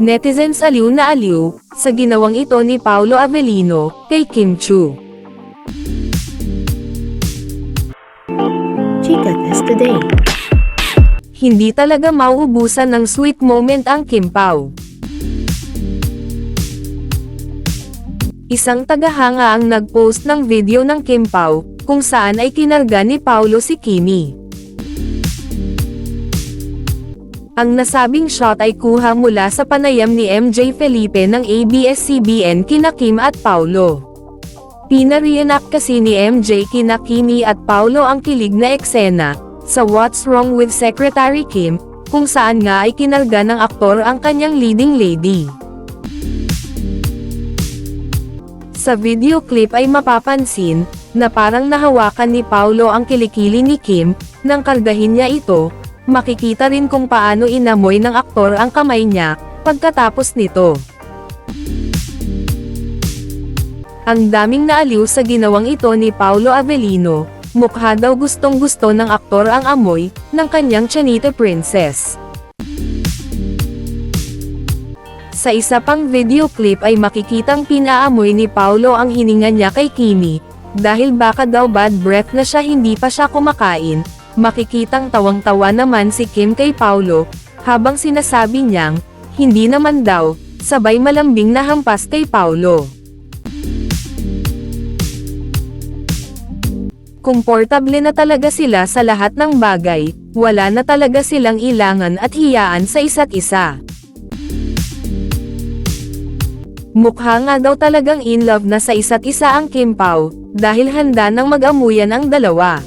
Netizens aliw na aliw, sa ginawang ito ni Paolo Avellino, kay Kim Chu. Chica Test Today. Hindi talaga mauubusan ng sweet moment ang Kim Pao. Isang tagahanga ang nag-post ng video ng Kim Pao, kung saan ay kinarga ni Paulo si Kimi. Ang nasabing shot ay kuha mula sa panayam ni MJ Felipe ng ABS-CBN kina Kim at Paulo. Pinareenact kasi ni MJ kina Kimi at Paulo ang kilig na eksena, sa What's Wrong with Secretary Kim, kung saan nga ay kinarga ng aktor ang kanyang leading lady. Sa video clip ay mapapansin, na parang nahawakan ni Paulo ang kilikili ni Kim, nang kargahin niya ito, makikita rin kung paano inamoy ng aktor ang kamay niya, pagkatapos nito. Ang daming naaliw sa ginawang ito ni Paulo Avellino, mukha daw gustong gusto ng aktor ang amoy, ng kanyang Chanita Princess. Sa isa pang video clip ay makikitang pinaamoy ni Paulo ang hininga niya kay Kimi, dahil baka daw bad breath na siya hindi pa siya kumakain, makikitang tawang-tawa naman si Kim kay Paulo, habang sinasabi niyang, hindi naman daw, sabay malambing na hampas kay Paulo. Komportable na talaga sila sa lahat ng bagay, wala na talaga silang ilangan at hiyaan sa isa't isa. Mukha nga daw talagang in love na sa isa't isa ang Kim Pao, dahil handa nang mag-amuyan ang dalawa.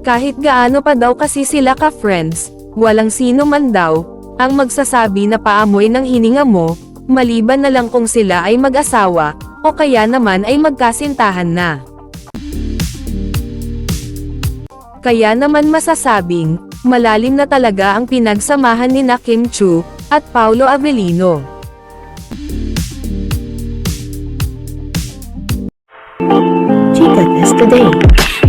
Kahit gaano pa daw kasi sila ka-friends, walang sino man daw, ang magsasabi na paamoy ng hininga mo, maliban na lang kung sila ay mag-asawa, o kaya naman ay magkasintahan na. Kaya naman masasabing, malalim na talaga ang pinagsamahan ni na Kim Chu, at Paulo Avellino. Chica Test Today.